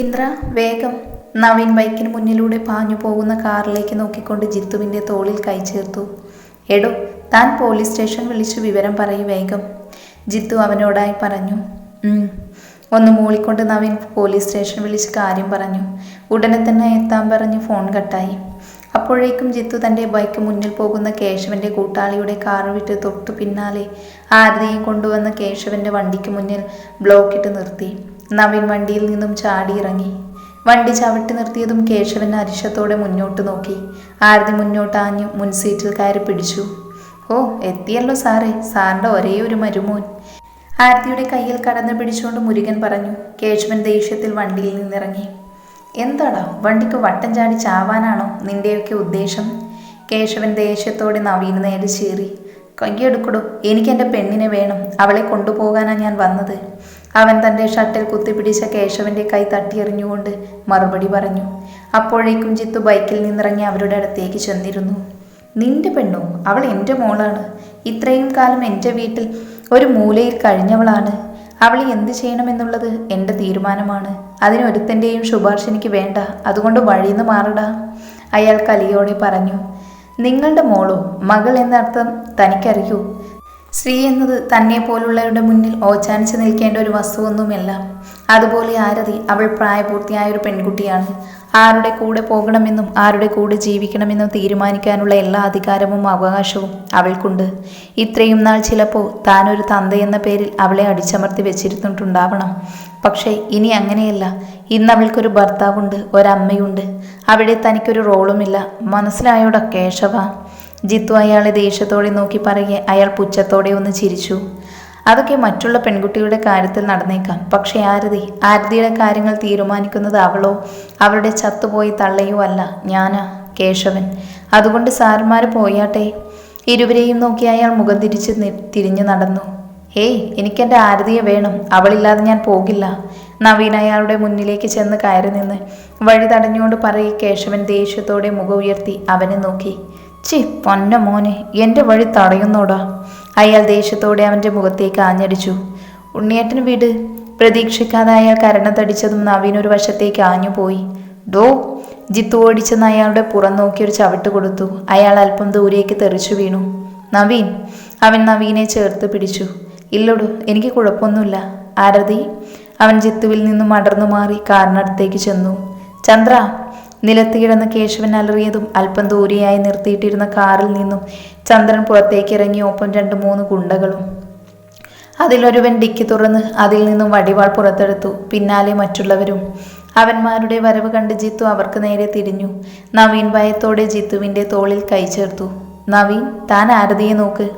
ഇന്ദ്ര വേഗം. നവീൻ ബൈക്കിന് മുന്നിലൂടെ പാഞ്ഞു പോകുന്ന കാറിലേക്ക് നോക്കിക്കൊണ്ട് ജിത്തുവിന്റെ തോളിൽ കൈ ചേർത്തു. എടോ താൻ പോലീസ് സ്റ്റേഷൻ വിളിച്ച് വിവരം പറയും വേഗം. ജിത്തു അവനോടായി പറഞ്ഞു. ഒന്ന് മൂളിക്കൊണ്ട് നവീൻ പോലീസ് സ്റ്റേഷൻ വിളിച്ച് കാര്യം പറഞ്ഞു. ഉടനെ തന്നെ എത്താൻ പറഞ്ഞ് ഫോൺ കട്ടായി. അപ്പോഴേക്കും ജിത്തു തന്റെ ബൈക്ക് മുന്നിൽ പോകുന്ന കേശവന്റെ കൂട്ടാളിയുടെ കാർ വിട്ട് തൊട്ടു പിന്നാലെ ആരതിയും കൊണ്ടുവന്ന കേശവന്റെ വണ്ടിക്ക് മുന്നിൽ ബ്ലോക്കിട്ട് നിർത്തി. നവീൻ വണ്ടിയിൽ നിന്നും ചാടിയിറങ്ങി. വണ്ടി ചവിട്ടി നിർത്തിയതും കേശവൻ അരിശത്തോടെ മുന്നോട്ട് നോക്കി. ആരതി മുന്നോട്ട് മുൻസീറ്റിൽ മുൻ സീറ്റിൽ കയറി പിടിച്ചു. ഓ എത്തിയല്ലോ സാറേ. സാറിന്റെ ഒരേ ഒരു മരുമോൻ. ആരതിയുടെ കയ്യിൽ കടന്നു പിടിച്ചുകൊണ്ട് മുരുകൻ പറഞ്ഞു കേശവൻ ദേഷ്യത്തിൽ വണ്ടിയിൽ നിന്നിറങ്ങി. എന്താടാ? വണ്ടിക്ക് വട്ടം ചാടി ചാവാനാണോ നിന്റെയൊക്കെ ഉദ്ദേശം? കേശവൻ ദേഷ്യത്തോടെ നവീന് നേരെ ചീറി. കയ്യെടുക്കടോ. എനിക്ക് എന്റെ പെണ്ണിനെ വേണം. അവളെ കൊണ്ടുപോകാനാണ് ഞാൻ വന്നത്. അവൻ തന്റെ ഷട്ടിൽ കുത്തിപ്പിടിച്ച കേശവന്റെ കൈ തട്ടിയെറിഞ്ഞുകൊണ്ട് മറുപടി പറഞ്ഞു. അപ്പോഴേക്കും ജിത്തു ബൈക്കിൽ നിന്നിറങ്ങി അവരുടെ അടുത്തേക്ക് ചെന്നിരുന്നു. നിന്റെ പെണ്ണോ? അവൾ എന്റെ മോളാണ്. ഇത്രയും കാലം എന്റെ വീട്ടിൽ ഒരു മൂലയിൽ കഴിഞ്ഞവളാണ്. അവൾ എന്ത് ചെയ്യണമെന്നുള്ളത് എന്റെ തീരുമാനമാണ്. അതിനൊരുത്തന്റെയും ശുപാർശ എനിക്ക് വേണ്ട. അതുകൊണ്ട് വഴിന്ന് മാറടാ. അയാൾ കലിയോടെ പറഞ്ഞു. നിങ്ങളുടെ മോളോ? മകൾ എന്നർത്ഥം തനിക്കറിയൂ. സ്ത്രീ എന്നത് തന്നെ പോലുള്ളവരുടെ മുന്നിൽ ഓച്ചാനിച്ച് നിൽക്കേണ്ട ഒരു വസ്തുവൊന്നുമല്ല. അതുപോലെ ആരതി അവൾ പ്രായപൂർത്തിയായ ഒരു പെൺകുട്ടിയാണ്. ആരുടെ കൂടെ പോകണമെന്നും ആരുടെ കൂടെ ജീവിക്കണമെന്നും തീരുമാനിക്കാനുള്ള എല്ലാ അധികാരവും അവകാശവും അവൾക്കുണ്ട്. ഇത്രയും നാൾ ചിലപ്പോൾ താനൊരു തന്തയെന്ന പേരിൽ അവളെ അടിച്ചമർത്തി വെച്ചിരുന്നിട്ടുണ്ടാവണം. പക്ഷേ ഇനി അങ്ങനെയല്ല. ഇന്ന് അവൾക്കൊരു ഭർത്താവുണ്ട് ഒരമ്മയുണ്ട്. അവിടെ തനിക്കൊരു റോളുമില്ല. മനസ്സിലായോടൊക്കെ കേശവ. ജിത്തു അയാളെ ദേഷ്യത്തോടെ നോക്കി പറയെ അയാൾ പുച്ഛത്തോടെ ഒന്ന് ചിരിച്ചു. അതൊക്കെ മറ്റുള്ള പെൺകുട്ടികളുടെ കാര്യത്തിൽ നടന്നേക്കാം. പക്ഷേ ആരതി ആരതിയുടെ കാര്യങ്ങൾ തീരുമാനിക്കുന്നത് അവളോ അവളുടെ ചത്തുപോയി തള്ളയോ അല്ല. ഞാനാ കേശവൻ. അതുകൊണ്ട് സാറന്മാർ പോയാട്ടെ. ഇരുവരെയും നോക്കി അയാൾ മുഖം തിരിച്ച് തിരിഞ്ഞു നടന്നു. ഹേയ് എനിക്കെന്റെ ആരതിയെ വേണം. അവളില്ലാതെ ഞാൻ പോകില്ല. നവീൻ അയാളുടെ മുന്നിലേക്ക് ചെന്ന് കയറി നിന്ന് വഴി തടഞ്ഞുകൊണ്ട് പറയി കേശവൻ ദേഷ്യത്തോടെ മുഖം ഉയർത്തി അവനെ നോക്കി. ചി പൊന്ന മോനെ എന്റെ വഴി തടയുന്നോടാ. അയാൾ ദേഷ്യത്തോടെ അവന്റെ മുഖത്തേക്ക് ആഞ്ഞടിച്ചു. ഉണ്ണിയേട്ടന് വീട്. പ്രതീക്ഷിക്കാതെ അയാൾ കരണത്തടിച്ചതും നവീൻ ഒരു വശത്തേക്ക് ആഞ്ഞുപോയി. ഡോ ജിത്തു ഓടിച്ചെന്ന് അയാളുടെ പുറം നോക്കി ഒരു ചവിട്ട് കൊടുത്തു. അയാൾ അല്പം ദൂരേക്ക് തെറിച്ചു വീണു. നവീൻ അവൻ നവീനെ ചേർത്ത് പിടിച്ചു. ഇല്ലടു എനിക്ക് കുഴപ്പമൊന്നുമില്ല. ആരതി അവൻ ജിത്തുവിൽ നിന്നും അടർന്നു മാറി കാറിനടുത്തേക്ക് ചെന്നു. ചന്ദ്ര നിലത്ത് കിടന്ന കേശവൻ അലറിയതും അല്പം ദൂരെയായി നിർത്തിയിട്ടിരുന്ന കാറിൽ നിന്നും ചന്ദ്രൻ പുറത്തേക്ക് ഇറങ്ങി ഒപ്പം രണ്ട് മൂന്ന് ഗുണ്ടകളും. അതിലൊരുവൻ ഡിക്കി തുറന്ന് അതിൽ നിന്നും വടിവാൾ പുറത്തെടുത്തു. പിന്നാലെ മറ്റുള്ളവരും. അവന്മാരുടെ വരവ് കണ്ട് ജിത്തു അവർക്ക് നേരെ തിരിഞ്ഞു. നവീൻ ഭയത്തോടെ ജിത്തുവിന്റെ തോളിൽ കൈ ചേർത്തു. നവീൻ താൻ ആരതിയെ നോക്ക്.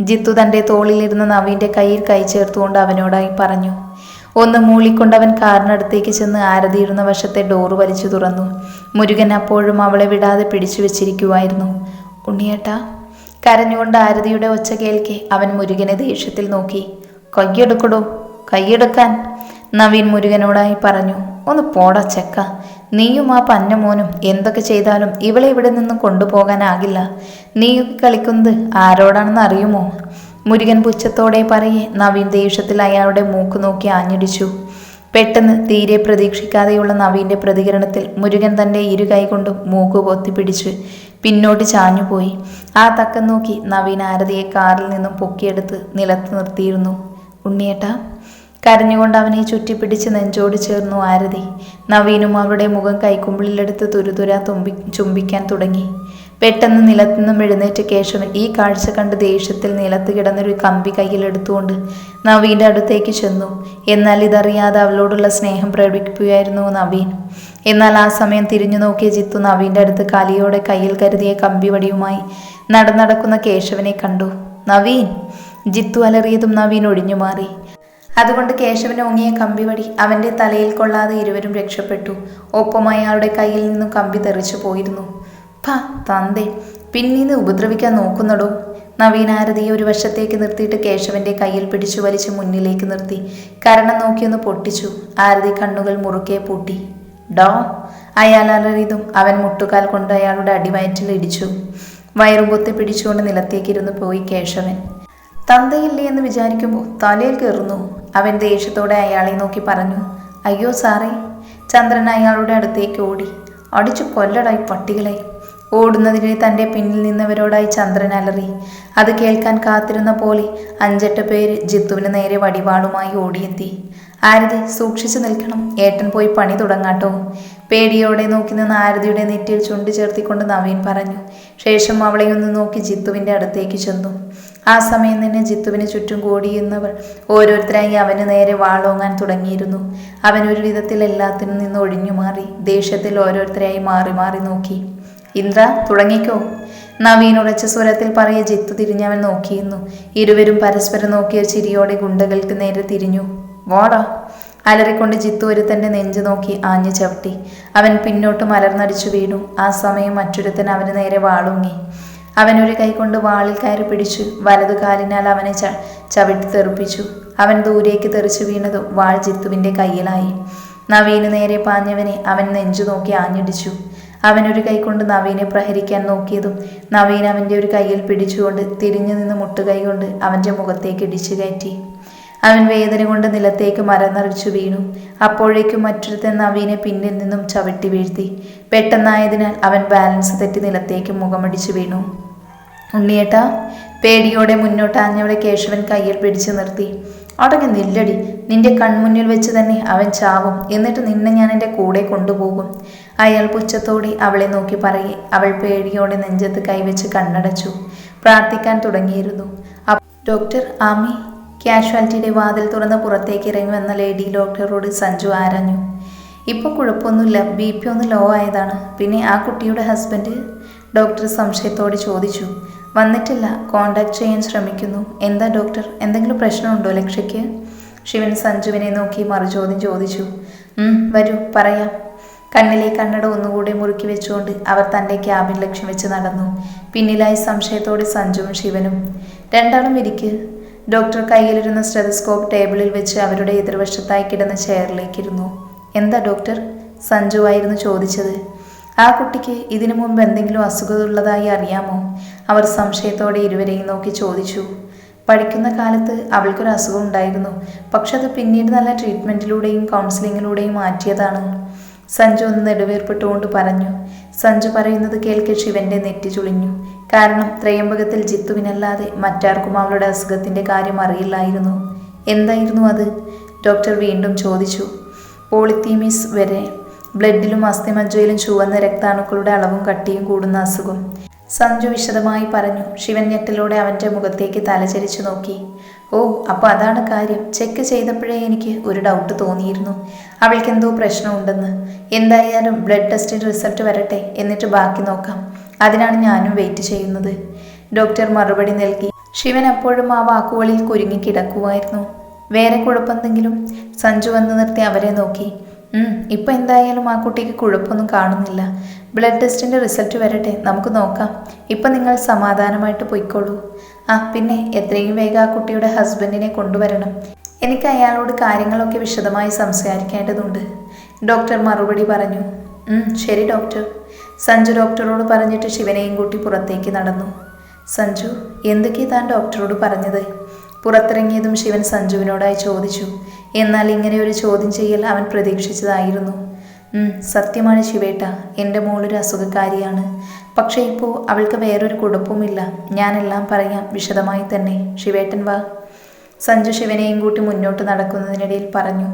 ജിത്തു തന്റെ തോളിലിരുന്ന നവീന്റെ കയ്യിൽ കൈ ചേർത്തുകൊണ്ട് അവനോടായി പറഞ്ഞു. ഒന്ന് മൂളിക്കൊണ്ട് അവൻ കാറിനടുത്തേക്ക് ചെന്ന് ആരതിയിരുന്ന വശത്തെ ഡോറ് വലിച്ചു തുറന്നു. മുരുകൻ അപ്പോഴും അവളെ വിടാതെ പിടിച്ചു വെച്ചിരിക്കുമായിരുന്നു ഉണ്ണിയേട്ടാ കരഞ്ഞുകൊണ്ട് ആരതിയുടെ ഒച്ച കേൾക്കെ. അവൻ മുരുകനെ ദേഷ്യത്തിൽ നോക്കി. കയ്യെടുക്കടോ കയ്യെടുക്കാൻ നവീൻ മുരുകനോടായി പറഞ്ഞു. ഒന്ന് പോടാ ചെക്ക. നീയും ആ പന്നമോനും എന്തൊക്കെ ചെയ്താലും ഇവളെ ഇവിടെ നിന്നും കൊണ്ടുപോകാനാകില്ല. നീയൊക്കെ കളിക്കുന്നത് ആരോടാണെന്ന് അറിയുമോ? മുരുകൻ പുച്ഛത്തോടെ പറയെ നവീൻ ദേഷ്യത്തിൽ അയാളുടെ മൂക്ക് നോക്കി ആഞ്ഞടിച്ചു. പെട്ടെന്ന് തീരെ പ്രതീക്ഷിക്കാതെയുള്ള നവീന്റെ പ്രതികരണത്തിൽ മുരുകൻ തന്റെ ഇരു കൈകൊണ്ടും മൂക്ക് പൊത്തിപ്പിടിച്ച് പിന്നോട്ട് ചാഞ്ഞുപോയി. ആ തക്കം നോക്കി നവീൻ ആരതിയെ കാറിൽ നിന്നും പൊക്കിയെടുത്ത് നിലത്ത് നിർത്തിയിരുന്നു. ഉണ്ണിയേട്ട കരഞ്ഞുകൊണ്ട് അവനെ ചുറ്റിപ്പിടിച്ച് നെഞ്ചോട് ചേർന്നു ആരതി. നവീനും അവരുടെ മുഖം കൈക്കുമ്പിളിലെടുത്ത് തുരുതുരാ തുമ്പി ചുംബിക്കാൻ തുടങ്ങി. പെട്ടെന്ന് നിലത്തു നിന്നും എഴുന്നേറ്റ് കേശവൻ ഈ കാഴ്ച കണ്ട് ദേഷ്യത്തിൽ നിലത്ത് കിടന്നൊരു കമ്പി കയ്യിലെടുത്തുകൊണ്ട് നവീന്റെ അടുത്തേക്ക് ചെന്നു. എന്നാൽ ഇതറിയാതെ അവളോടുള്ള സ്നേഹം പ്രകടിപ്പിക്കുകയായിരുന്നു നവീൻ. എന്നാൽ ആ സമയം തിരിഞ്ഞു നോക്കിയ ജിത്തു നവീന്റെ അടുത്ത് കലിയോടെ കയ്യിൽ കരുതിയ കമ്പിവടിയുമായി നടന്നടക്കുന്ന കേശവനെ കണ്ടു. നവീൻ! ജിത്തു അലറിയതും നവീൻ ഒഴിഞ്ഞു മാറി. അതുകൊണ്ട് കേശവൻ ഓങ്ങിയ കമ്പിവടി അവന്റെ തലയിൽ കൊള്ളാതെ ഇരുവരും രക്ഷപ്പെട്ടു. ഒപ്പം അയാളുടെ കയ്യിൽ നിന്നും കമ്പി തെറിച്ചു പോയിരുന്നു. ഫ തന്തേ പിന്നീന്ന് ഉപദ്രവിക്കാൻ നോക്കുന്നടോ? നവീനാരതിയെ ഒരു വശത്തേക്ക് നിർത്തിയിട്ട് കേശവന്റെ കയ്യിൽ പിടിച്ചു വലിച്ച് മുന്നിലേക്ക് നിർത്തി. കരണം നോക്കിയൊന്ന് പൊട്ടിച്ചു. ആരതി കണ്ണുകൾ മുറുക്കെ പൂട്ടി. ഡോ അയാൾ അലറിയതും അവൻ മുട്ടുകാൽ കൊണ്ട് അയാളുടെ അടിവയറ്റിൽ ഇടിച്ചു. വയറുപൊത്തി പിടിച്ചുകൊണ്ട് നിലത്തേക്കിരുന്ന് പോയി കേശവൻ. തന്തയില്ലേ എന്ന് വിചാരിക്കുമ്പോൾ തലയിൽ കയറുന്നു. അവൻ ദേഷ്യത്തോടെ അയാളെ നോക്കി പറഞ്ഞു അയ്യോ സാറേ ചന്ദ്രൻ അയാളുടെ അടുത്തേക്ക് ഓടി. അടിച്ചു കൊല്ലടായി പട്ടികളെ. ഓടുന്നതിനെ തന്റെ പിന്നിൽ നിന്നവരോടായി ചന്ദ്രൻ അലറി. അത് കേൾക്കാൻ കാത്തിരുന്ന പോലെ അഞ്ചെട്ട് പേര് ജിത്തുവിന് നേരെ വടിവാളുമായി ഓടിയെത്തി. ആരതി സൂക്ഷിച്ചു നിൽക്കണം. ഏട്ടൻ പോയി പണി തുടങ്ങാട്ടോ. പേടിയോടെ നോക്കി നിന്ന് ആരതിയുടെ നെറ്റിയിൽ ചുണ്ട് ചേർത്തിക്കൊണ്ട് നവീൻ പറഞ്ഞു. ശേഷം അവളെ ഒന്ന് നോക്കി ജിത്തുവിന്റെ അടുത്തേക്ക് ചെന്നു. ആ സമയം തന്നെ ജിത്തുവിന് ചുറ്റും കൂടിയുന്നവർ ഓരോരുത്തരായി അവന് നേരെ വാളോങ്ങാൻ തുടങ്ങിയിരുന്നു. അവൻ ഒരു വിധത്തിൽ എല്ലാത്തിനും നിന്ന് ഒഴിഞ്ഞു മാറി ദേഷ്യത്തിൽ ഓരോരുത്തരായി മാറി മാറി നോക്കി. ഇന്ദ്ര തുടങ്ങിക്കോ. നവീൻ ഉറച്ച സ്വരത്തിൽ പറയ ജിത്തു തിരിഞ്ഞവൻ നോക്കിയിരുന്നു. ഇരുവരും പരസ്പരം നോക്കിയ ചിരിയോടെ ഗുണ്ടകൾക്ക് നേരെ തിരിഞ്ഞു. വാടാ. അലറിക്കൊണ്ട് ജിത്തു ഒരുത്തന്റെ നെഞ്ചു നോക്കി ആഞ്ഞു ചവിട്ടി. അവൻ പിന്നോട്ട് മലർന്നടിച്ചു വീണു. ആ സമയം മറ്റൊരുത്തൻ അവന് നേരെ വാളുങ്ങി. അവൻ ഒരു കൈകൊണ്ട് വാളിൽ കയറി പിടിച്ചു. വലതു കാലിനാൽ അവനെ ച ചവിട്ടി തെറിപ്പിച്ചു. അവൻ ദൂരേക്ക് തെറിച്ചു വീണതും വാൾ ജിത്തുവിന്റെ കയ്യിലായി നവീന് നേരെ പാഞ്ഞവനെ അവൻ നെഞ്ചു നോക്കി ആഞ്ഞിടിച്ചു. അവൻ ഒരു കൈകൊണ്ട് നവീനെ പ്രഹരിക്കാൻ നോക്കിയതും നവീൻ അവന്റെ ഒരു കയ്യിൽ പിടിച്ചുകൊണ്ട് തിരിഞ്ഞു നിന്ന് മുട്ടുകൈ കൊണ്ട് അവന്റെ മുഖത്തേക്ക് ഇടിച്ചു കയറ്റി. അവൻ വേദന കൊണ്ട് നിലത്തേക്ക് മരന്നറിച്ചു വീണു. അപ്പോഴേക്കും മറ്റൊരുത്തൻ നവീനെ പിന്നിൽ നിന്നും ചവിട്ടി വീഴ്ത്തി. പെട്ടെന്നായതിനാൽ അവൻ ബാലൻസ് തെറ്റി നിലത്തേക്ക് മുഖമടിച്ചു വീണു. ഉണ്ണിയേട്ട പേടിയോടെ മുന്നോട്ടാഞ്ഞവളെ കേശവൻ കയ്യിൽ പിടിച്ചു നിർത്തി. അടങ്ങി നില്ലടി. നിന്റെ കൺമുന്നിൽ വെച്ച് തന്നെ അവൻ ചാവും. എന്നിട്ട് നിന്നെ ഞാൻ എന്റെ കൂടെ കൊണ്ടുപോകും. അയാൾ പുച്ഛത്തോടെ അവളെ നോക്കി പറയെ. അവൾ പേടിയോടെ നെഞ്ചത്ത് കൈവച്ച് കണ്ണടച്ചു. പ്രാർത്ഥിക്കാൻ തുടങ്ങിയിരുന്നു. ഡോക്ടർ ആമി കാഷ്വാലിറ്റിയുടെ വാതിൽ തുറന്ന് പുറത്തേക്ക് ഇറങ്ങി വന്ന ലേഡി ഡോക്ടറോട് സഞ്ജു ആരാഞ്ഞു. ഇപ്പോൾ കുഴപ്പമൊന്നുമില്ല. ബി പി ഒന്ന് ലോ ആയതാണ്. പിന്നെ ആ കുട്ടിയുടെ ഹസ്ബൻഡ്? ഡോക്ടർ സംശയത്തോടെ ചോദിച്ചു. വന്നിട്ടില്ല. കോണ്ടാക്ട് ചെയ്യാൻ ശ്രമിക്കുന്നു. എന്താ ഡോക്ടർ എന്തെങ്കിലും പ്രശ്നമുണ്ടോ ലക്ഷ്യയ്ക്ക് ശിവൻ സഞ്ജുവിനെ നോക്കി മറുചോദ്യം ചോദിച്ചു. "ഉം, വരൂ പറയാം. കണ്ണിലെ കണ്ണട ഒന്നുകൂടി മുറുക്കി വെച്ചുകൊണ്ട് അവർ തന്റെ ക്യാബിൻ ലക്ഷ്യം വെച്ച് നടന്നു. പിന്നിലായി സംശയത്തോടെ സഞ്ജുവും ശിവനും. രണ്ടാളും ഇരിക്ക്. ഡോക്ടർ കയ്യിലിരുന്ന സ്റ്റെതസ്കോപ്പ് ടേബിളിൽ വെച്ച് അവരുടെ എതിർവശത്തായി കിടന്ന ചെയറിലേക്കിരുന്നു എന്താ ഡോക്ടർ സഞ്ജുവായിരുന്നു ചോദിച്ചത്. ആ കുട്ടിക്ക് ഇതിനു മുമ്പ് എന്തെങ്കിലും അസുഖമുള്ളതായി അറിയാമോ? അവർ സംശയത്തോടെ ഇരുവരെയും നോക്കി ചോദിച്ചു. പഠിക്കുന്ന കാലത്ത് അവൾക്കൊരു അസുഖം ഉണ്ടായിരുന്നു. പക്ഷെ അത് പിന്നീട് നല്ല ട്രീറ്റ്മെന്റിലൂടെയും കൗൺസിലിങ്ങിലൂടെയും മാറ്റിയതാണ്. സഞ്ജു ഒന്ന് നെടുവേർപ്പെട്ടുകൊണ്ട് പറഞ്ഞു. സഞ്ജു പറയുന്നത് കേൾക്കെ ശിവന്റെ നെറ്റി ചുളിഞ്ഞു. കാരണം ത്രയംബകത്തിൽ ജിത്തുവിനല്ലാതെ മറ്റാർക്കും അവളുടെ അസുഖത്തിന്റെ കാര്യം അറിയില്ലായിരുന്നു. എന്തായിരുന്നു അത്? ഡോക്ടർ വീണ്ടും ചോദിച്ചു. പോളിത്തീമിസ് വരെ ബ്ലഡിലും അസ്ഥിമജ്ജയിലും ചുവന്ന രക്താണുക്കളുടെ അളവും കട്ടിയും കൂടുന്ന അസുഖം. സഞ്ജു വിശദമായി പറഞ്ഞു ശിവൻ ഞെട്ടലോടെ അവന്റെ മുഖത്തേക്ക് തലചരിച്ചു നോക്കി. ഓ അപ്പോൾ അതാണ് കാര്യം. ചെക്ക് ചെയ്തപ്പോഴേ എനിക്ക് ഒരു ഡൗട്ട് തോന്നിയിരുന്നു. അവൾക്ക് എന്തോ പ്രശ്നമുണ്ടെന്ന്. എന്തായാലും ബ്ലഡ് ടെസ്റ്റിന്റെ റിസൾട്ട് വരട്ടെ എന്നിട്ട് ബാക്കി നോക്കാം. അതിനാണ് ഞാനും വെയിറ്റ് ചെയ്യുന്നത്. ഡോക്ടർ മറുപടി നൽകി. ശിവൻ അപ്പോഴും ആ വാക്കുകളിൽ കുരുങ്ങി കിടക്കുമായിരുന്നു വേറെ കുഴപ്പമെന്തെങ്കിലും? സഞ്ജു വന്ന് നിർത്തി അവരെ നോക്കി. ഇപ്പൊ എന്തായാലും ആ കുട്ടിക്ക് കുഴപ്പമൊന്നും കാണുന്നില്ല. ബ്ലഡ് ടെസ്റ്റിന്റെ റിസൾട്ട് വരട്ടെ നമുക്ക് നോക്കാം. ഇപ്പൊ നിങ്ങൾ സമാധാനമായിട്ട് പൊയ്ക്കോളൂ. ആ പിന്നെ എത്രയും വേഗം ആ കുട്ടിയുടെ ഹസ്ബൻഡിനെ കൊണ്ടുവരണം. എനിക്ക് അയാളോട് കാര്യങ്ങളൊക്കെ വിശദമായി സംസാരിക്കേണ്ടതുണ്ട്. ഡോക്ടർ മറുപടി പറഞ്ഞു. ശരി ഡോക്ടർ. സഞ്ജു ഡോക്ടറോട് പറഞ്ഞിട്ട് ശിവനെയും കൂട്ടി പുറത്തേക്ക് നടന്നു. സഞ്ജു എന്തൊക്കെയാണ് താൻ ഡോക്ടറോട് പറഞ്ഞത്? പുറത്തിറങ്ങിയതും ശിവൻ സഞ്ജുവിനോടായി ചോദിച്ചു. എന്നാൽ ഇങ്ങനെ ഒരു ചോദ്യം ചെയ്യൽ അവൻ പ്രതീക്ഷിച്ചതായിരുന്നു. സത്യമാണ് ശിവേട്ട. എന്റെ മോളൊരു അസുഖക്കാരിയാണ്. പക്ഷേ ഇപ്പോൾ അവൾക്ക് വേറൊരു കുഴപ്പമില്ല ഞാനെല്ലാം പറയാം വിശദമായി തന്നെ. ശിവേട്ടൻ വാ. സഞ്ജു ശിവനെയും കൂട്ടി മുന്നോട്ട് നടക്കുന്നതിനിടയിൽ പറഞ്ഞു.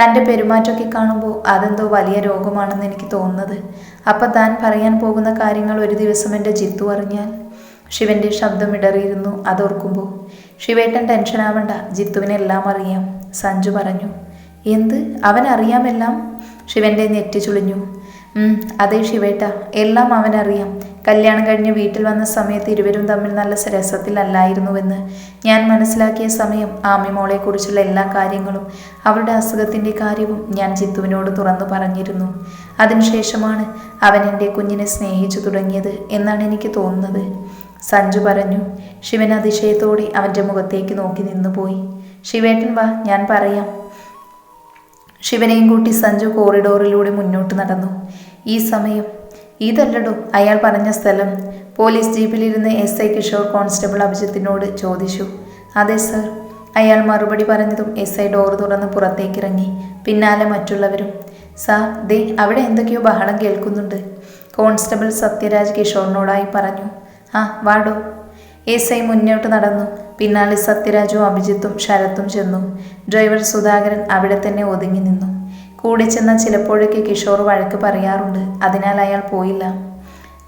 തന്റെ പെരുമാറ്റമൊക്കെ കാണുമ്പോൾ അതെന്തോ വലിയ രോഗമാണെന്ന് എനിക്ക് തോന്നുന്നത്. അപ്പം താൻ പറയാൻ പോകുന്ന കാര്യങ്ങൾ ഒരു ദിവസം എന്റെ ജിത്തു അറിഞ്ഞാൽ ശിവന്റെ ശബ്ദം ഇടറിയിരുന്നു അതോർക്കുമ്പോൾ ശിവേട്ടൻ ടെൻഷൻ ആവണ്ട ജിത്തുവിനെല്ലാം അറിയാം. സഞ്ജു പറഞ്ഞു. എന്ത്? അവൻ അറിയാമെല്ലാം ശിവന്റെ നെറ്റി ചുളിഞ്ഞു. അതേ ശിവേട്ട എല്ലാം അവനറിയാം കല്യാണം കഴിഞ്ഞ് വീട്ടിൽ വന്ന സമയത്ത് ഇരുവരും തമ്മിൽ നല്ല രസത്തിലല്ലായിരുന്നുവെന്ന് ഞാൻ മനസ്സിലാക്കിയ സമയം ആമി മോളെക്കുറിച്ചുള്ള എല്ലാ കാര്യങ്ങളും അവളുടെ അസുഖത്തിന്റെ കാര്യവും ഞാൻ ജിത്തുവിനോട് തുറന്നു പറഞ്ഞിരുന്നു. അതിനുശേഷമാണ് അവൻ എന്റെ കുഞ്ഞിനെ സ്നേഹിച്ചു തുടങ്ങിയത് എന്നാണ് എനിക്ക് തോന്നുന്നത്. സഞ്ജു പറഞ്ഞു. ശിവൻ അതിശയത്തോടെ അവന്റെ മുഖത്തേക്ക് നോക്കി നിന്നുപോയി ശിവേട്ടൻ വാ ഞാൻ പറയാം. ശിവനെയും കൂട്ടി സഞ്ജു കോറിഡോറിലൂടെ മുന്നോട്ട് നടന്നു. ഈ സമയം ഇതല്ലടോ അയാൾ പറഞ്ഞ സ്ഥലം. പോലീസ് ജീപ്പിലിരുന്ന് എസ് ഐ കിഷോർ കോൺസ്റ്റബിൾ അഭിജിത്തിനോട് ചോദിച്ചു. അതെ സർ. അയാൾ മറുപടി പറഞ്ഞതും എസ് ഐ ഡോർ തുറന്ന് പുറത്തേക്കിറങ്ങി. പിന്നാലെ മറ്റുള്ളവരും സാർ ദേ അവിടെ എന്തൊക്കെയോ ബഹളം കേൾക്കുന്നുണ്ട്. കോൺസ്റ്റബിൾ സത്യരാജ് കിഷോറിനോടായി പറഞ്ഞു. ആ വാടോ. എസ് ഐ മുന്നോട്ട് നടന്നു. പിന്നാലെ സത്യരാജും അഭിജിത്തും ശരത്തും ചെന്നു. ഡ്രൈവർ സുധാകരൻ അവിടെ തന്നെ ഒതുങ്ങി നിന്നു. കൂടെ ചെന്ന ചിലപ്പോഴൊക്കെ കിഷോർ വഴക്ക് പറയാറുണ്ട്. അതിനാൽ അയാൾ പോയില്ല.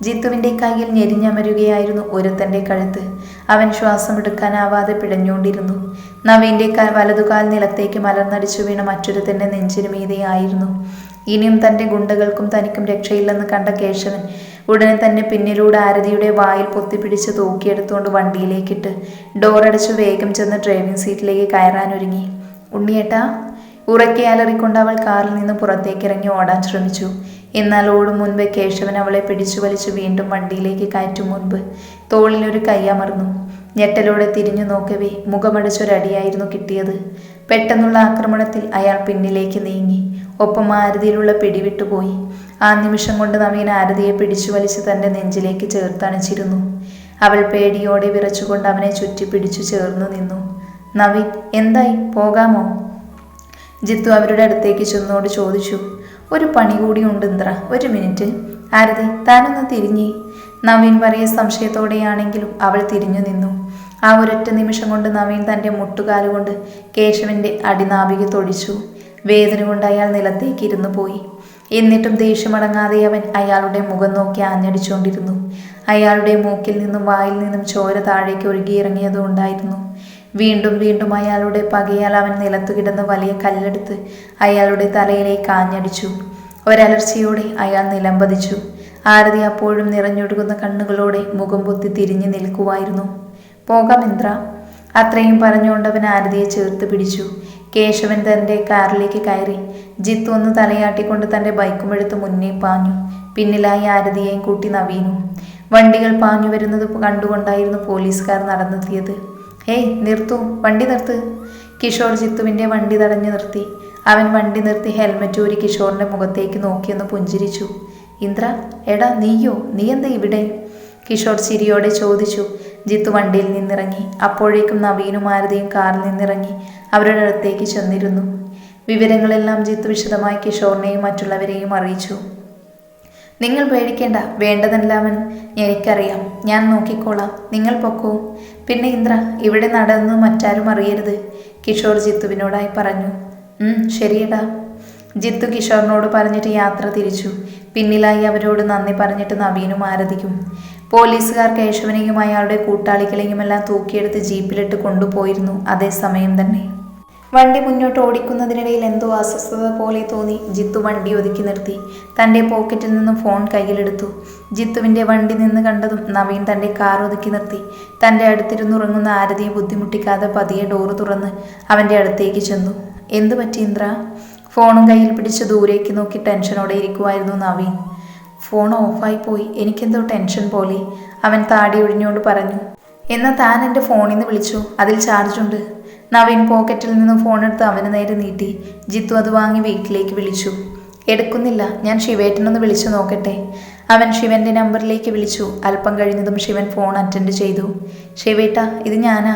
ജിത്തുവിന്റെ കയ്യിൽ ഞെരിഞ്ഞമരുകയായിരുന്നു ഒരുത്തന്റെ കഴുത്ത്. അവൻ ശ്വാസമെടുക്കാനാവാതെ പിടഞ്ഞുകൊണ്ടിരുന്നു. നവീന്റെ ക വലതുകാൽ നിലത്തേക്ക് മലർന്നടിച്ചു വീണ മറ്റൊരുത്തന്റെ നെഞ്ചിനു മീതെയായിരുന്നു. ഇനിയും തന്റെ ഗുണ്ടകൾക്കും തനിക്കും രക്ഷയില്ലെന്ന് കണ്ട കേശവൻ ഉടനെ തന്നെ പിന്നിലൂടെ ആരതിയുടെ വായിൽ പൊത്തിപ്പിടിച്ച് തൂക്കിയെടുത്തുകൊണ്ട് വണ്ടിയിലേക്കിട്ട്. ഡോറടച്ച് വേഗം ചെന്ന് ഡ്രൈവിംഗ് സീറ്റിലേക്ക് കയറാനൊരുങ്ങി. ഉണ്ണിയേട്ടാ ഉറക്കെ അലറിക്കൊണ്ട് അവൾ കാറിൽ നിന്ന് പുറത്തേക്ക് ഇറങ്ങി ഓടാൻ ശ്രമിച്ചു. എന്നാൽ ഓടും മുൻപ് കേശവൻ അവളെ പിടിച്ചു വലിച്ചു വീണ്ടും വണ്ടിയിലേക്ക് കയറ്റും മുൻപ് തോളിലൊരു കൈയമർന്നു ഞെട്ടലോടെ തിരിഞ്ഞു നോക്കവേ മുഖമടിച്ചൊരടിയായിരുന്നു കിട്ടിയത്. പെട്ടെന്നുള്ള ആക്രമണത്തിൽ അയാൾ പിന്നിലേക്ക് നീങ്ങി. ഒപ്പം ആരതിയിലുള്ള പിടിവിട്ടുപോയി. ആ നിമിഷം കൊണ്ട് നവീൻ ആരതിയെ പിടിച്ചു വലിച്ച് തന്റെ നെഞ്ചിലേക്ക് ചേർത്തണച്ചിരുന്നു. അവൾ പേടിയോടെ വിറച്ചുകൊണ്ട് അവനെ ചുറ്റി പിടിച്ചു ചേർന്നു നിന്നു. നവീൻ എന്തായി? പോകാമോ? ജിത്തു അവരുടെ അടുത്തേക്ക് ചെന്നോട് ചോദിച്ചു. ഒരു പണി കൂടി ഉണ്ട് ഇന്ദ്ര ഒരു മിനിറ്റ്. ആരതി താനൊന്ന് തിരിഞ്ഞേ. നവീൻ വലിയ സംശയത്തോടെയാണെങ്കിലും അവൾ തിരിഞ്ഞു നിന്നു. ആ ഒരൊറ്റ നിമിഷം കൊണ്ട് നവീൻ തന്റെ മുട്ടുകാലുകൊണ്ട് കേശവന്റെ അടിനാവിക തൊടിച്ചു. വേദന കൊണ്ട് അയാൾ നിലത്തേക്ക് ഇരുന്നു പോയി. എന്നിട്ടും ദേഷ്യമടങ്ങാതെ അവൻ അയാളുടെ മുഖം നോക്കി ആഞ്ഞടിച്ചുകൊണ്ടിരുന്നു. അയാളുടെ മൂക്കിൽ നിന്നും വായിൽ നിന്നും ചോര താഴേക്ക് ഒഴുകിയിറങ്ങിയതും ഉണ്ടായിരുന്നു. വീണ്ടും വീണ്ടും അയാളുടെ പകയാൽ അവൻ നിലത്തു കിടന്ന് വലിയ കല്ലെടുത്ത് അയാളുടെ തലയിലേക്ക് ആഞ്ഞടിച്ചു. ഒരലർച്ചയോടെ അയാൾ നിലംപതിച്ചു ആരതി അപ്പോഴും നിറഞ്ഞൊഴുകുന്ന കണ്ണുകളോടെ മുഖം പൊത്തി തിരിഞ്ഞു നിൽക്കുമായിരുന്നു പോകാം ഇന്ദ്ര. അത്രയും പറഞ്ഞുകൊണ്ട് അവൻ ആരതിയെ ചേർത്ത് പിടിച്ചു. കേശവൻ തന്റെ കാറിലേക്ക് കയറി. ജിത്തു ഒന്ന് തലയാട്ടിക്കൊണ്ട് തന്റെ ബൈക്കുമെടുത്ത് മുന്നേ പാഞ്ഞു. പിന്നിലായി ആരതിയെയും കൂട്ടി നവീനും. വണ്ടികൾ പാഞ്ഞു വരുന്നത് കണ്ടുകൊണ്ടായിരുന്നു പോലീസുകാർ നടന്നെത്തിയത്. ഹേയ് നിർത്തൂ. വണ്ടി നിർത്ത്. കിഷോർ ജിത്തുവിന്റെ വണ്ടി തടഞ്ഞു നിർത്തി. അവൻ വണ്ടി നിർത്തി ഹെൽമെറ്റ് ഊരി കിഷോറിന്റെ മുഖത്തേക്ക് നോക്കിയൊന്ന് പുഞ്ചിരിച്ചു. ഇന്ദ്ര എടാ നീയോ? നീ എന്താ ഇവിടെ? കിഷോർ ചിരിയോടെ ചോദിച്ചു. ജിത്തു വണ്ടിയിൽ നിന്നിറങ്ങി. അപ്പോഴേക്കും നവീനും മാരുതിയും കാറിൽ നിന്നിറങ്ങി. അവരുടെ അടുത്തേക്ക് ചെന്നിരുന്നു. വിവരങ്ങളെല്ലാം ജിത്തു വിശദമായി കിഷോറിനെയും മറ്റുള്ളവരെയും അറിയിച്ചു. നിങ്ങൾ പേടിക്കേണ്ട. വേണ്ടതെല്ലാമൻ എനിക്കറിയാം. ഞാൻ നോക്കിക്കോളാം. നിങ്ങൾ പൊക്കോ. പിന്നെ ഇന്ദ്ര ഇവിടെ നടന്നു മറ്റാരും അറിയരുത് കിഷോർ ജിത്തുവിനോടായി പറഞ്ഞു. "ഉം, ശരിയടാ. ജിത്തു കിഷോറിനോട് പറഞ്ഞിട്ട് യാത്ര തിരിച്ചു. പിന്നിലായി അവരോട് നന്ദി പറഞ്ഞിട്ട് നവീനും ആരതിക്കും. പോലീസുകാർ കേശവനെയും അയാളുടെ കൂട്ടാളികളെയുമെല്ലാം തൂക്കിയെടുത്ത് ജീപ്പിലിട്ട് കൊണ്ടുപോയിരുന്നു അതേസമയം തന്നെ. വണ്ടി മുന്നോട്ട് ഓടിക്കുന്നതിനിടയിൽ എന്തോ അസ്വസ്ഥത പോലെ തോന്നി ജിത്തു വണ്ടി ഒതുക്കി നിർത്തി. തന്റെ പോക്കറ്റിൽ നിന്നും ഫോൺ കയ്യിലെടുത്തു. ജിത്തുവിന്റെ വണ്ടി നിന്ന് കണ്ടതും നവീൻ തന്റെ കാർ ഒതുക്കി നിർത്തി. തന്റെ അടുത്തിരുന്നുറങ്ങുന്ന ആരതിയെ ബുദ്ധിമുട്ടിക്കാതെ പതിയെ ഡോറ് തുറന്ന് അവന്റെ അടുത്തേക്ക് ചെന്നു. എന്തു പറ്റി ഇന്ദ്ര? ഫോണും കയ്യിൽ പിടിച്ച് ദൂരേക്ക് നോക്കി ടെൻഷനോടെ ഇരിക്കുമായിരുന്നു നവീൻ. ഫോൺ ഓഫായി പോയി. എനിക്കെന്തോ ടെൻഷൻ പോലെ. അവൻ താടി ഒഴിഞ്ഞുകൊണ്ട് പറഞ്ഞു എന്നാൽ താൻ എന്റെ ഫോണിൽ നിന്ന് വിളിച്ചു. അതിൽ ചാർജുണ്ട് നവീൻ പോക്കറ്റിൽ നിന്ന് ഫോൺ എടുത്ത് അവന് നേരെ നീട്ടി. ജിത്തു അത് വാങ്ങി വീട്ടിലേക്ക് വിളിച്ചു. എടുക്കുന്നില്ല. ഞാൻ ശിവേട്ടനൊന്ന് വിളിച്ചു നോക്കട്ടെ. അവൻ ശിവന്റെ നമ്പറിലേക്ക് വിളിച്ചു. അല്പം കഴിഞ്ഞതും ശിവൻ ഫോൺ അറ്റൻഡ് ചെയ്തു. ശിവേട്ട ഇത് ഞാനാ.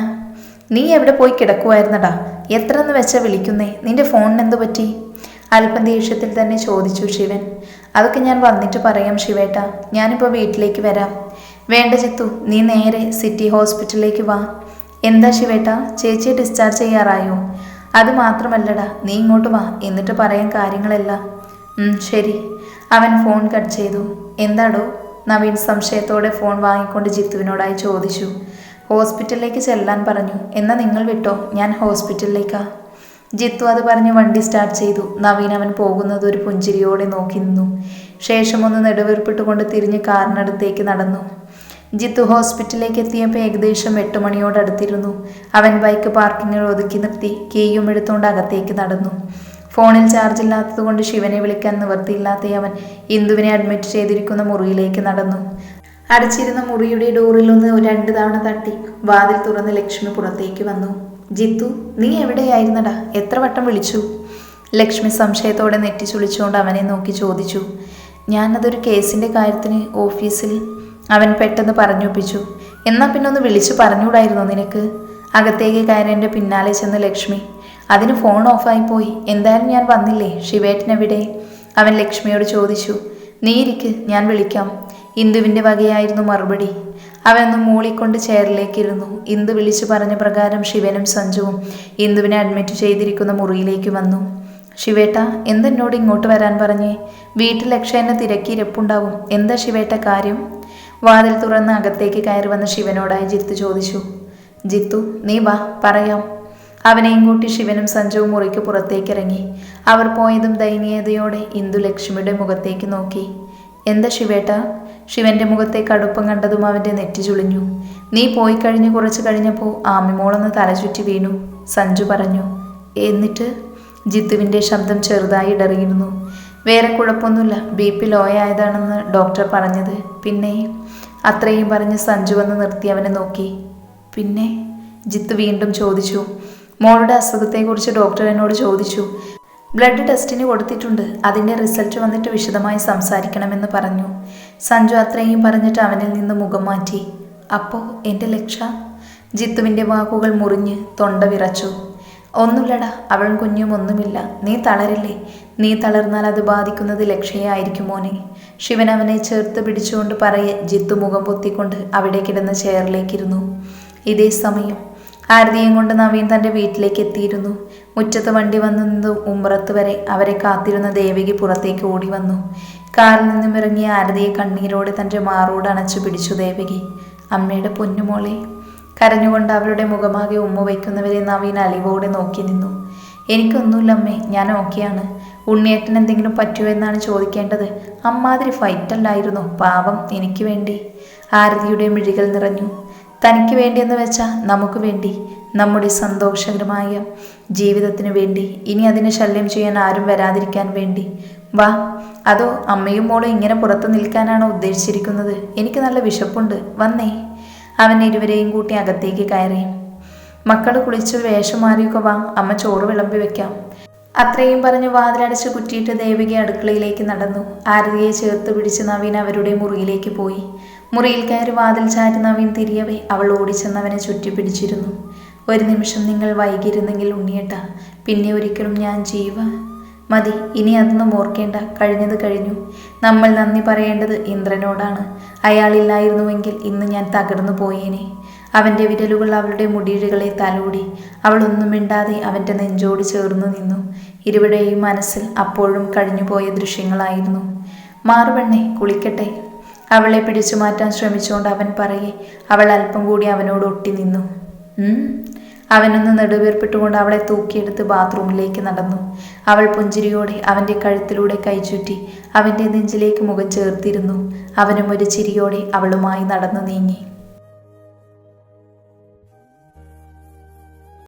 നീ എവിടെ പോയി കിടക്കുമായിരുന്നടാ എത്ര എന്ന് വെച്ചാ വിളിക്കുന്നേ? നിന്റെ ഫോണിന് എന്തു പറ്റി? അല്പം ദേഷ്യത്തിൽ തന്നെ ചോദിച്ചു ശിവൻ. അതൊക്കെ ഞാൻ വന്നിട്ട് പറയാം ശിവേട്ട. ഞാനിപ്പോൾ വീട്ടിലേക്ക് വരാം. വേണ്ട ചിത്തു നീ നേരെ സിറ്റി ഹോസ്പിറ്റലിലേക്ക് വാ. എന്താ ശിവേട്ട ചേച്ചിയെ ഡിസ്ചാർജ് ചെയ്യാറായോ? അത് മാത്രമല്ലടാ നീ ഇങ്ങോട്ട് വാ. എന്നിട്ട് പറയാൻ കാര്യങ്ങളെല്ലാം. ശരി. അവൻ ഫോൺ കട്ട് ചെയ്തു. എന്താടോ? നവീൻ സംശയത്തോടെ ഫോൺ വാങ്ങിക്കൊണ്ട് ജിത്തുവിനോടായി ചോദിച്ചു. ഹോസ്പിറ്റലിലേക്ക് ചെല്ലാൻ പറഞ്ഞു. എന്നാൽ നിങ്ങൾ വിട്ടോ? ഞാൻ ഹോസ്പിറ്റലിലേക്കാ. ജിത്തു അത് പറഞ്ഞ് വണ്ടി സ്റ്റാർട്ട് ചെയ്തു. നവീൻ അവൻ പോകുന്നത് ഒരു പുഞ്ചിരിയോടെ നോക്കി നിന്നു. ശേഷം ഒന്ന് നെടുവീർപ്പിട്ടുകൊണ്ട് തിരിഞ്ഞ് കാറിനടുത്തേക്ക് നടന്നു. ജിത്തു ഹോസ്പിറ്റലിലേക്ക് എത്തിയപ്പോൾ ഏകദേശം എട്ട് മണിയോടടുത്തിരുന്നു അവൻ ബൈക്ക് പാർക്കിങ്ങിൽ ഒതുക്കി നിർത്തി കീയും എടുത്തുകൊണ്ട് അകത്തേക്ക് നടന്നു. ഫോണിൽ ചാർജ് ഇല്ലാത്തതുകൊണ്ട് ശിവനെ വിളിക്കാൻ നിവർത്തിയില്ലാത്ത അവൻ ഇന്ദുവിനെ അഡ്മിറ്റ് ചെയ്തിരിക്കുന്ന മുറിയിലേക്ക് നടന്നു. അടച്ചിരുന്ന മുറിയുടെ ഡോറിൽ ഒന്ന് രണ്ട് തവണ തട്ടി. വാതിൽ തുറന്ന് ലക്ഷ്മി പുറത്തേക്ക് വന്നു. ജിത്തു നീ എവിടെയായിരുന്നടാ? എത്ര വട്ടം വിളിച്ചു? ലക്ഷ്മി സംശയത്തോടെ നെറ്റിച്ചുളിച്ചുകൊണ്ട് അവനെ നോക്കി ചോദിച്ചു. ഞാനതൊരു കേസിന്റെ കാര്യത്തിന് ഓഫീസിൽ അവൻ പെട്ടെന്ന് പറഞ്ഞൊപ്പിച്ചു. എന്നാൽ പിന്നെ ഒന്ന് വിളിച്ചു പറഞ്ഞുകൂടായിരുന്നോ നിനക്ക്? അകത്തേക്ക് കയറി എന്റെ പിന്നാലെ ചെന്ന് ലക്ഷ്മി അതിന് ഫോൺ ഓഫായി പോയി. എന്തായാലും ഞാൻ വന്നില്ലേ? ശിവേട്ടനെവിടെ അവൻ ലക്ഷ്മിയോട് ചോദിച്ചു നീ ഇരിക്ക് ഞാൻ വിളിക്കാം. ഇന്ദുവിന്റെ വകയായിരുന്നു മറുപടി. അവനൊന്ന് മൂളിക്കൊണ്ട് ചെയറിലേക്കിരുന്നു. ഇന്ദു വിളിച്ചു പറഞ്ഞ പ്രകാരം ശിവനും സഞ്ജുവും ഇന്ദുവിനെ അഡ്മിറ്റ് ചെയ്തിരിക്കുന്ന മുറിയിലേക്ക് വന്നു. ശിവേട്ട എന്തെന്നോട് ഇങ്ങോട്ട് വരാൻ പറഞ്ഞേ? വീട്ടിൽ ലക്ഷേനെ തിരക്കി രപ്പുണ്ടാവും എന്താ ശിവേട്ട കാര്യം? വാതിൽ തുറന്ന് അകത്തേക്ക് കയറി വന്ന ശിവനോടായി ജിത്തു ചോദിച്ചു. ജിത്തു നീ വാ പറയാം. അവനെയും കൂട്ടി ശിവനും സഞ്ജുവും മുറിക്ക് പുറത്തേക്കിറങ്ങി. അവർ പോയതും ദയനീയതയോടെ ഇന്ദു ലക്ഷ്മിയുടെ മുഖത്തേക്ക് നോക്കി. എന്താ ശിവേട്ട? ശിവന്റെ മുഖത്തെ കടുപ്പം കണ്ടതും അവന്റെ നെറ്റി ചുളിഞ്ഞു. നീ പോയി കഴിഞ്ഞ് കുറച്ച് കഴിഞ്ഞപ്പോൾ ആമിമോളൊന്ന് തലചുറ്റി വീണു സഞ്ജു പറഞ്ഞു. എന്നിട്ട് ജിത്തുവിന്റെ ശബ്ദം ചെറുതായി ഇടറിയിരുന്നു. വേറെ കുഴപ്പമൊന്നുമില്ല. ബി പി ലോ ആയതാണെന്ന് ഡോക്ടർ പറഞ്ഞത്. പിന്നെ? അത്രയും പറഞ്ഞ് സഞ്ജു വന്ന് നിർത്തി അവനെ നോക്കി. പിന്നെ? ജിത്ത് വീണ്ടും ചോദിച്ചു. മോളുടെ അസുഖത്തെക്കുറിച്ച് ഡോക്ടർ എന്നോട് ചോദിച്ചു. ബ്ലഡ് ടെസ്റ്റിന് കൊടുത്തിട്ടുണ്ട്. അതിന്റെ റിസൾട്ട് വന്നിട്ട് വിശദമായി സംസാരിക്കണമെന്ന് പറഞ്ഞു. സഞ്ജു അത്രയും പറഞ്ഞിട്ട് അവനിൽ നിന്ന് മുഖം മാറ്റി. അപ്പോൾ എന്റെ ലക്ഷ? ജിത്തുവിന്റെ വാക്കുകൾ മുറിഞ്ഞ് തൊണ്ട വിറച്ചു. ഒന്നുമില്ലടാ അവൾ കുഞ്ഞും ഒന്നുമില്ല. നീ തളരില്ലേ? നീ തളർന്നാൽ അത് ബാധിക്കുന്നത് ലക്ഷയായിരിക്കും മോനെ. ശിവൻ അവനെ ചേർത്ത് പിടിച്ചുകൊണ്ട് പറയെ ജിത്തു മുഖം പൊത്തിക്കൊണ്ട് അവിടെ കിടന്ന ചെയറിലേക്കിരുന്നു. ഇതേ സമയം. ആരതിയും കൊണ്ട് നവീൻ തന്റെ വീട്ടിലേക്ക് എത്തിയിരുന്നു. മുറ്റത്ത് വണ്ടി വന്നു നിന്ന് ഉമ്മറത്ത് വരെ അവരെ കാത്തിരുന്ന ദേവകി പുറത്തേക്ക് ഓടി വന്നു കാറിൽ നിന്നും ഇറങ്ങിയ ആരതിയെ കണ്ണീരോടെ തന്റെ മാറോട് അണച്ചു പിടിച്ചു ദേവകി. അമ്മയുടെ പൊന്നുമോളെ കരഞ്ഞുകൊണ്ട് അവരുടെ മുഖമാകെ ഉമ്മ വയ്ക്കുന്നവരെ നവീൻ അലിവോടെ നോക്കി നിന്നു. എനിക്കൊന്നുമില്ല അമ്മേ ഞാൻ ഓക്കെയാണ്. ഉണ്ണിയേട്ടൻ എന്തെങ്കിലും പറ്റുമോ എന്നാണ് ചോദിക്കേണ്ടത്. അമ്മാതിരി ഫൈറ്റ് ഫൈറ്റല്ലായിരുന്നു പാവം എനിക്ക് വേണ്ടി. ആരതിയുടെ മിഴികൾ നിറഞ്ഞു. തനിക്ക് വേണ്ടിയെന്ന് വെച്ചാൽ നമുക്ക് വേണ്ടി. നമ്മുടെ സന്തോഷകരമായ ജീവിതത്തിന് വേണ്ടി. ഇനി അതിനെ ശല്യം ചെയ്യാൻ ആരും വരാതിരിക്കാൻ വേണ്ടി. വാ അതോ അമ്മയും മോളും ഇങ്ങനെ പുറത്തു നിൽക്കാനാണോ ഉദ്ദേശിച്ചിരിക്കുന്നത്? എനിക്ക് നല്ല വിശപ്പുണ്ട്. വന്നേ. അവൻ ഇരുവരെയും കൂട്ടി അകത്തേക്ക് കയറി. മക്കൾ കുളിച്ച് വേഷം മാറിയൊക്കെ വാ. അമ്മ ചോറ് വിളമ്പി വെക്കാം. അത്രയും പറഞ്ഞ് വാതിലടച്ച് കുറ്റിയിട്ട് ദേവിക അടുക്കളയിലേക്ക് നടന്നു. ആരതിയെ ചേർത്ത് പിടിച്ച് നവീൻ അവരുടെ മുറിയിലേക്ക് പോയി. മുറിയിൽ കയറി വാതിൽ ചാരി നവീൻ തിരിയവേ അവൾ ഓടിച്ചെന്നവനെ ചുറ്റിപ്പിടിച്ചിരുന്നു. ഒരു നിമിഷം നിങ്ങൾ വൈകിയിരുന്നെങ്കിൽ ഉണ്ണിയേട്ട. പിന്നെ ഒരിക്കലും ഞാൻ ജീവ മതി ഇനി അതൊന്നും ഓർക്കേണ്ട. കഴിഞ്ഞത് കഴിഞ്ഞു. നമ്മൾ നന്ദി പറയേണ്ടത് ഇന്ദ്രനോടാണ്. അയാളില്ലായിരുന്നുവെങ്കിൽ ഇന്ന് ഞാൻ തകർന്നു പോയേനെ. അവന്റെ വിരലുകൾ അവളുടെ മുടിയിഴകളെ തലോടി. അവൾ ഒന്നും മിണ്ടാതെ അവന്റെ നെഞ്ചോട് ചേർന്നു നിന്നു. ഇരുവരുടെയും മനസ്സിൽ അപ്പോഴും കഴിഞ്ഞുപോയ ദൃശ്യങ്ങളായിരുന്നു. മാറുവണ്ണേ കുളിക്കട്ടെ. അവളെ പിടിച്ചു മാറ്റാൻ ശ്രമിച്ചുകൊണ്ട് അവൻ പറയെ. അവൾ അല്പം കൂടി അവനോട് ഒട്ടി നിന്നു. അവനൊന്ന് നെടുവേർപ്പെട്ടുകൊണ്ട് അവളെ തൂക്കിയെടുത്ത് ബാത്റൂമിലേക്ക് നടന്നു. അവൾ പുഞ്ചിരിയോടെ അവന്റെ കഴുത്തിലൂടെ കൈചുറ്റി അവന്റെ നെഞ്ചിലേക്ക് മുഖം ചേർത്തിരുന്നു. അവനും ഒരു ചിരിയോടെ അവളുമായി നടന്നു നീങ്ങി.